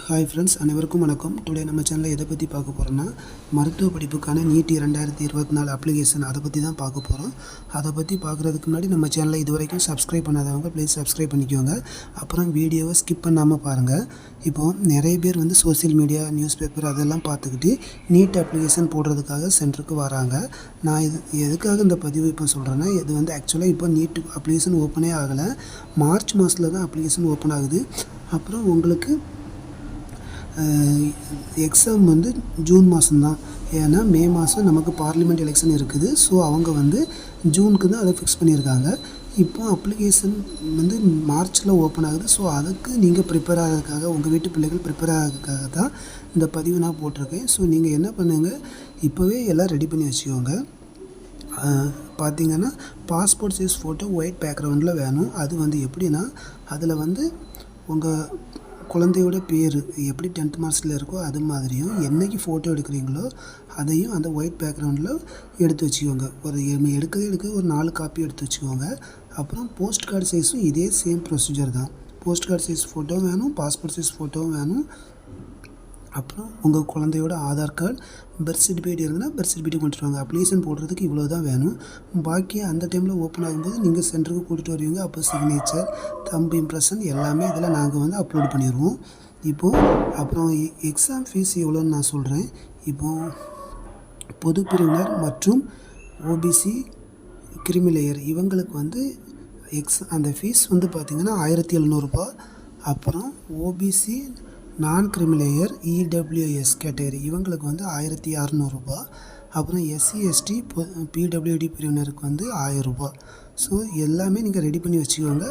Hi friends அனைவருக்கும் வணக்கம். Today நம்ம சேனலில் எதை பற்றி பார்க்க போகிறோன்னா மருத்துவ படிப்புக்கான நீட் ரெண்டாயிரத்தி இருபத்தி நாலு அப்ளிகேஷன் அதை பற்றி தான் பார்க்க போகிறோம் அதை பற்றி பார்க்குறதுக்கு முன்னாடி நம்ம சேனலை இது வரைக்கும் சப்ஸ்கிரைப் பண்ணாதவங்க ப்ளீஸ் சப்ஸ்கிரைப் பண்ணிக்கோங்க. அப்புறம் வீடியோவை ஸ்கிப் பண்ணாமல் பாருங்கள் இப்போது நிறைய பேர் வந்து சோஷியல் மீடியா நியூஸ் பேப்பர் அதெல்லாம் பார்த்துக்கிட்டு நீட் அப்ளிகேஷன் போடுறதுக்காக சென்டருக்கு வராங்க. நான் இது எதுக்காக இந்த பதிவு இப்போ சொல்கிறேன்னா இது வந்து ஆக்சுவலாக இப்போ நீட் அப்ளிகேஷன் ஓப்பனே ஆகலை. மார்ச் மாதத்தில் தான் அப்ளிகேஷன் ஓப்பன் ஆகுது. அப்புறம் உங்களுக்கு எக்ஸாம் வந்து ஜூன் மாதம்தான் ஏன்னா மே மாதம் நமக்கு பார்லிமெண்ட் எலெக்ஷன் இருக்குது. ஸோ அவங்க வந்து ஜூனுக்கு தான் அதை ஃபிக்ஸ் பண்ணியிருக்காங்க. இப்போ அப்ளிகேஷன் வந்து மார்ச்சில் ஓப்பன் ஆகுது. ஸோ அதுக்கு நீங்கள் ப்ரிப்பேர் ஆகிறதுக்காக உங்கள் வீட்டு பிள்ளைகள் ப்ரிப்பேர் ஆகிறதுக்காக தான் இந்த பதிவு நான் போட்டிருக்கேன். ஸோ நீங்கள் என்ன பண்ணுங்கள் இப்போவே எல்லாம் ரெடி பண்ணி வச்சுக்கோங்க. பார்த்தீங்கன்னா பாஸ்போர்ட் சைஸ் ஃபோட்டோ ஒயிட் பேக்ரவுண்டில் வேணும். அது வந்து எப்படின்னா அதில் வந்து உங்கள் குழந்தையோட பேர் எப்படி டென்த் மார்க்ஸில் இருக்கோ அது மாதிரியும் என்னைக்கு ஃபோட்டோ எடுக்கிறீங்களோ அதையும் அந்த ஒயிட் பேக்ரவுண்டில் எடுத்து வச்சுக்கோங்க. ஒரு எடுக்கிறது எடுக்கவே எடுக்க ஒரு நாலு காப்பி எடுத்து வச்சுக்கோங்க. அப்புறம் போஸ்ட் கார்டு சைஸும் இதே சேம் ப்ரொசீஜர் தான். போஸ்ட் கார்டு சைஸ் ஃபோட்டோவும் வேணும் பாஸ்போர்ட் சைஸ் ஃபோட்டோவும் வேணும். அப்புறம் உங்கள் குழந்தையோட ஆதார் கார்டு பர்த் சர்டிஃபிகேட் இருந்ததுன்னா பர்த் சர்டிஃபிகேட் கொண்டுட்டு வாங்க. அப்ளிகேஷன் போடுறதுக்கு இவ்வளோ தான் வேணும். பாக்கி அந்த டைமில் ஓப்பன் ஆகும்போது நீங்கள் சென்டருக்கு கூட்டிகிட்டு வருவீங்க. அப்போ சிக்னேச்சர் தம்பு இம்ப்ரெஷன் எல்லாமே இதில் நாங்கள் வந்து அப்லோட் பண்ணிடுவோம் இப்போது அப்புறம் e, எக்ஸாம் ஃபீஸ் எவ்வளோன்னு நான் சொல்கிறேன் இப்போது பொது பிரிவினர் மற்றும் ஓபிசி கிரிமிலேயர் இவங்களுக்கு வந்து எக்ஸ் அந்த ஃபீஸ் வந்து பார்த்திங்கன்னா ஆயிரத்தி எழுநூறுபா அப்புறம் ஓபிசி நான் கிரிமிலேயர் இடபிள்யூஎஸ் கேட்டகரி இவங்களுக்கு வந்து ஆயிரத்தி அறநூறுபா. அப்புறம் எஸ்சி எஸ்டி பிடபிள்யூடி பிரிவினருக்கு வந்து ஆயிரரூபா. ஸோ எல்லாமே நீங்கள் ரெடி பண்ணி வச்சுக்கோங்க.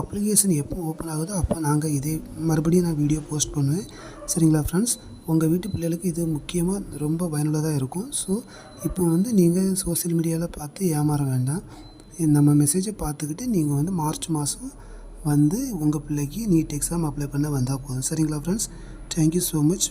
அப்ளிகேஷன் எப்போ ஓப்பன் ஆகுதோ அப்போ நாங்கள் இதே மறுபடியும் நான் வீடியோ போஸ்ட் பண்ணுவேன். சரிங்களா ஃப்ரெண்ட்ஸ் உங்கள் வீட்டு பிள்ளைகளுக்கு இது முக்கியமாக ரொம்ப பயனுள்ளதாக இருக்கும். ஸோ இப்போ வந்து நீங்கள் சோஷியல் மீடியாவில் பார்த்து ஏமாற வேண்டாம். நம்ம மெசேஜை பார்த்துக்கிட்டு நீங்கள் வந்து மார்ச் மாதம் வந்து உங்கள் பிள்ளைக்கு நீட் எக்ஸாம் அப்ளை பண்ண வந்தால் போதும். சரிங்களா ஃப்ரெண்ட்ஸ் தேங்க்யூ ஸோ மச்